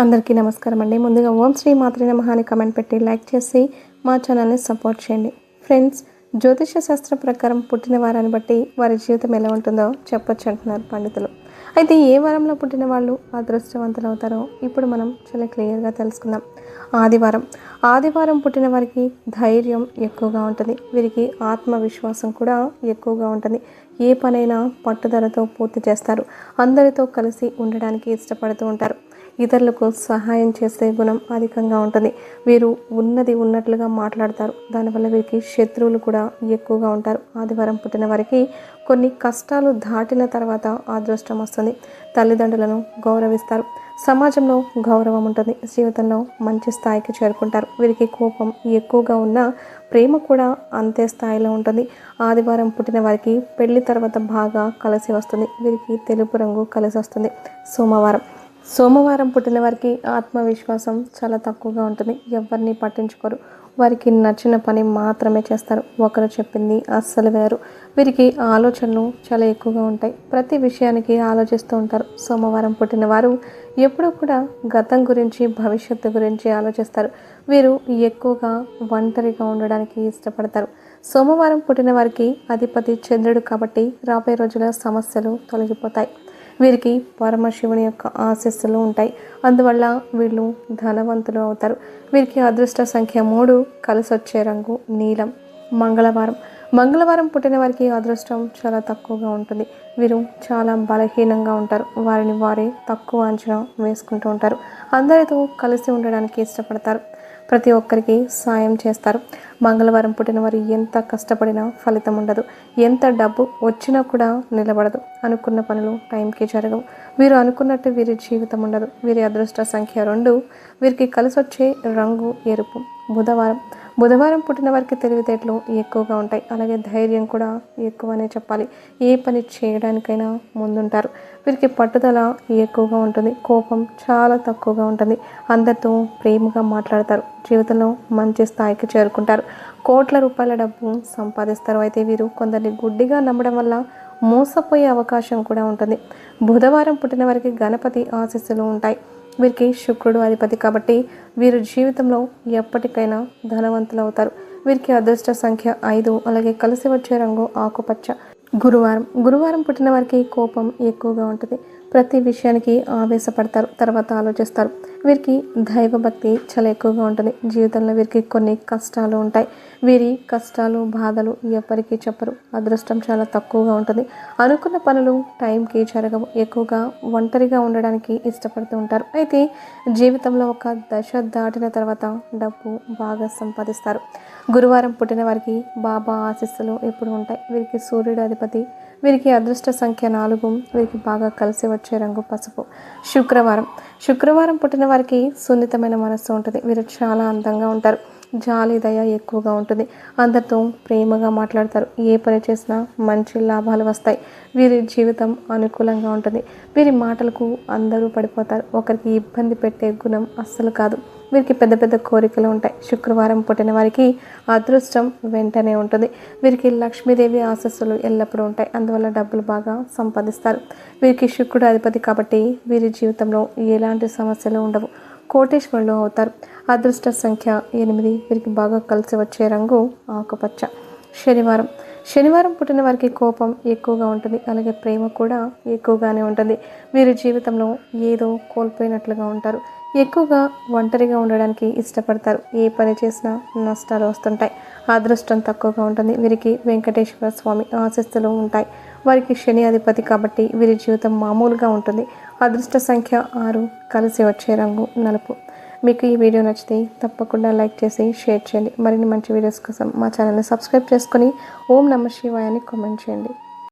అందరికీ నమస్కారం అండి. ముందుగా ఓం శ్రీ మాతృ నమః అని కమెంట్ పెట్టి లైక్ చేసి మా ఛానల్ని సపోర్ట్ చేయండి. ఫ్రెండ్స్ జ్యోతిష శాస్త్రం ప్రకారం పుట్టిన వారాన్ని బట్టి వారి జీవితం ఎలా ఉంటుందో చెప్పొచ్చు అంటున్నారు పండితులు. అయితే ఏ వారంలో పుట్టిన వాళ్ళు అదృష్టవంతులు అవుతారో ఇప్పుడు మనం చాలా క్లియర్గా తెలుసుకుందాం. ఆదివారం. ఆదివారం పుట్టిన వారికి ధైర్యం ఎక్కువగా ఉంటుంది. వీరికి ఆత్మవిశ్వాసం కూడా ఎక్కువగా ఉంటుంది. ఏ పనైనా పట్టుదలతో పూర్తి చేస్తారు. అందరితో కలిసి ఉండడానికి ఇష్టపడుతూ ఉంటారు. ఇతరులకు సహాయం చేసే గుణం అధికంగా ఉంటుంది. వీరు ఉన్నది ఉన్నట్లుగా మాట్లాడతారు. దానివల్ల వీరికి శత్రువులు కూడా ఎక్కువగా ఉంటారు. ఆదివారం పుట్టిన వారికి కొన్ని కష్టాలు దాటిన తర్వాత అదృష్టం వస్తుంది. తల్లిదండ్రులను గౌరవిస్తారు. సమాజంలో గౌరవం ఉంటుంది. జీవితంలో మంచి స్థాయికి చేరుకుంటారు. వీరికి కోపం ఎక్కువగా ఉన్న ప్రేమ కూడా అంతే స్థాయిలో ఉంటుంది. ఆదివారం పుట్టిన వారికి పెళ్ళి తర్వాత బాగా కలిసి వస్తుంది. వీరికి తెలుపు రంగు కలిసి వస్తుంది. సోమవారం సోమవారం పుట్టిన వారికి ఆత్మవిశ్వాసం చాలా తక్కువగా ఉంటుంది. ఎవరిని పట్టించుకోరు. వారికి నచ్చిన పని మాత్రమే చేస్తారు. ఒకరు చెప్పింది అస్సలు వేరు. వీరికి ఆలోచనలు చాలా ఎక్కువగా ఉంటాయి. ప్రతి విషయానికి ఆలోచిస్తూ ఉంటారు. సోమవారం పుట్టిన వారు ఎప్పుడూ కూడా గతం గురించి భవిష్యత్తు గురించి ఆలోచిస్తారు. వీరు ఎక్కువగా ఒంటరిగా ఉండడానికి ఇష్టపడతారు. సోమవారం పుట్టిన వారికి అధిపతి చంద్రుడు కాబట్టి రాబోయే రోజుల సమస్యలు తొలగిపోతాయి. వీరికి పరమశివుని యొక్క ఆశస్సులు ఉంటాయి. అందువల్ల వీళ్ళు ధనవంతులు అవుతారు. వీరికి అదృష్ట సంఖ్య మూడు కలిసి వచ్చే రంగు నీలం. మంగళవారం. మంగళవారం పుట్టిన వారికి అదృష్టం చాలా తక్కువగా ఉంటుంది. వీరు చాలా బలహీనంగా ఉంటారు. వారిని వారే తక్కువ అంచనా వేసుకుంటూ ఉంటారు. అందరితో కలిసి ఉండడానికి ఇష్టపడతారు. ప్రతి ఒక్కరికి సాయం చేస్తారు. మంగళవారం పుట్టిన వారు ఎంత కష్టపడినా ఫలితం ఉండదు. ఎంత డబ్బు వచ్చినా కూడా నిలబడదు. అనుకున్న పనులు టైంకి జరగవు. వీరు అనుకున్నట్టు వీరి జీవితం ఉండదు. వీరి అదృష్ట సంఖ్య రెండు. వీరికి కలిసి వచ్చే రంగు ఎరుపు. బుధవారం. బుధవారం పుట్టిన వారికి తెలివితేటలు ఎక్కువగా ఉంటాయి. అలాగే ధైర్యం కూడా ఎక్కువనే చెప్పాలి. ఏ పని చేయడానికైనా ముందుంటారు. వీరికి పట్టుదల ఎక్కువగా ఉంటుంది కోపం చాలా తక్కువగా ఉంటుంది. అందరితో ప్రేమగా మాట్లాడతారు జీవితంలో మంచి స్థాయికి చేరుకుంటారు. కోట్ల రూపాయల డబ్బు సంపాదిస్తారు. అయితే వీరు కొందరిని గుడ్డిగా నమ్మడం వల్ల మోసపోయే అవకాశం కూడా ఉంటుంది. బుధవారం పుట్టిన వారికి గణపతి ఆశీస్సులు ఉంటాయి. వీరికి శుక్రుడు అధిపతి కాబట్టి వీరు జీవితంలో ఎప్పటికైనా ధనవంతులు అవుతారు వీరికి అదృష్ట సంఖ్య ఐదు అలాగే కలిసి వచ్చే రంగు ఆకుపచ్చ. గురువారం గురువారం పుట్టిన వారికి కోపం ఎక్కువగా ఉంటుంది. ప్రతి విషయానికి ఆవేశపడతారు తర్వాత ఆలోచిస్తారు. వీరికి దైవభక్తి చాలా ఎక్కువగా ఉంటుంది. జీవితంలో వీరికి కొన్ని కష్టాలు ఉంటాయి. వీరి కష్టాలు బాధలు ఎవరికీ చెప్పరు. అదృష్టం చాలా తక్కువగా ఉంటుంది. అనుకున్న పనులు టైంకి జరగవు. ఎక్కువగా ఒంటరిగా ఉండడానికి ఇష్టపడుతూ ఉంటారు. అయితే జీవితంలో ఒక దశ దాటిన తర్వాత డబ్బు బాగా సంపాదిస్తారు. గురువారం పుట్టిన వారికి బాబా ఆశీస్సులు ఎప్పుడు ఉంటాయి. వీరికి సూర్యుడు అధిపతి వీరికి అదృష్ట సంఖ్య నాలుగు వీరికి బాగా కలిసి వచ్చే రంగు పసుపు. శుక్రవారం. శుక్రవారం పుట్టిన వారికి సున్నితమైన మనస్సు ఉంటుంది. వీరు చాలా అందంగా ఉంటారు. జాలి దయ ఎక్కువగా ఉంటుంది. అందరితో ప్రేమగా మాట్లాడతారు. ఏ పని చేసినా మంచి లాభాలు వస్తాయి. వీరి జీవితం అనుకూలంగా ఉంటుంది. వీరి మాటలకు అందరూ పడిపోతారు. ఒకరికి ఇబ్బంది పెట్టే గుణం అస్సలు కాదు. వీరికి పెద్ద పెద్ద కోరికలు ఉంటాయి. శుక్రవారం పుట్టిన వారికి అదృష్టం వెంటనే ఉంటుంది. వీరికి లక్ష్మీదేవి ఆశస్సులు ఎల్లప్పుడూ ఉంటాయి. అందువల్ల డబ్బులు బాగా సంపాదిస్తారు. వీరికి శుక్రుడు అధిపతి కాబట్టి వీరి జీవితంలో ఎలాంటి సమస్యలు ఉండవు. కోటేశ్వరులు అవుతారు. అదృష్ట సంఖ్య ఎనిమిది. వీరికి బాగా కలిసి వచ్చే రంగు ఆకుపచ్చ. శనివారం. శనివారం పుట్టిన వారికి కోపం ఎక్కువగా ఉంటుంది. అలాగే ప్రేమ కూడా ఎక్కువగానే ఉంటుంది. వీరి జీవితంలో ఏదో కోల్పోయినట్లుగా ఉంటారు. ఎక్కువగా ఒంటరిగా ఉండడానికి ఇష్టపడతారు. ఏ పని చేసినా నష్టాలు వస్తుంటాయి. అదృష్టం తక్కువగా ఉంటుంది. వీరికి వెంకటేశ్వర స్వామి ఆశస్సులు ఉంటాయి. వారికి శని అధిపతి కాబట్టి వీరి జీవితం మామూలుగా ఉంటుంది. అదృష్ట సంఖ్య ఆరు కలిసి వచ్చే రంగు నలుపు. మీకు ఈ వీడియో నచ్చితే తప్పకుండా లైక్ చేసి షేర్ చేయండి. మరిన్ని మంచి వీడియోస్ కోసం మా ఛానల్ని సబ్స్క్రైబ్ చేసుకొని ఓం నమ శివాయని కామెంట్ చేయండి.